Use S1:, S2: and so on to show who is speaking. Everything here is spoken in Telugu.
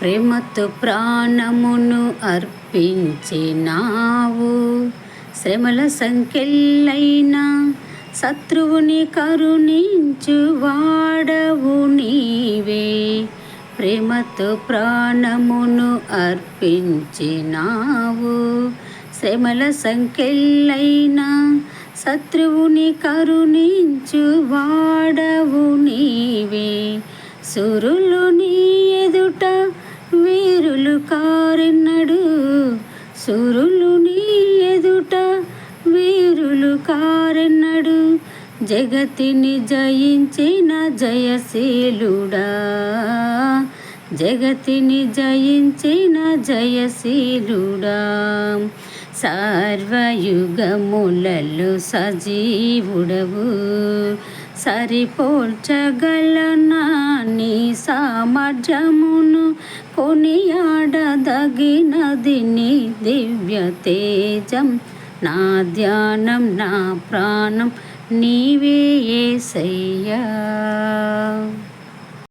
S1: ప్రేమతో ప్రాణమును అర్పించినావు. శ్రమల సంఖ్యలైన శత్రువుని కరుణించు వాడవు నీవే. ప్రేమతో ప్రాణమును అర్పించినావు. శ్రమల సంఖ్యలైన శత్రువుని కరుణించు వాడవు నీవే. సురులు వారెన్నడు సురులు నీ ఎదుట వీరులు కారెన్నడు జగతిని జయించిన జయశీలుడా. జగతిని జయించిన జయశీలుడా. సర్వయుగములలో సజీవుడవు సరిపోల్చగలనా నీ సామర్థ్యమును కొనియాడదగినది నీ దివ్య తేజం. నా ధ్యానం నా ప్రాణం నీవే ఏసయ్యా.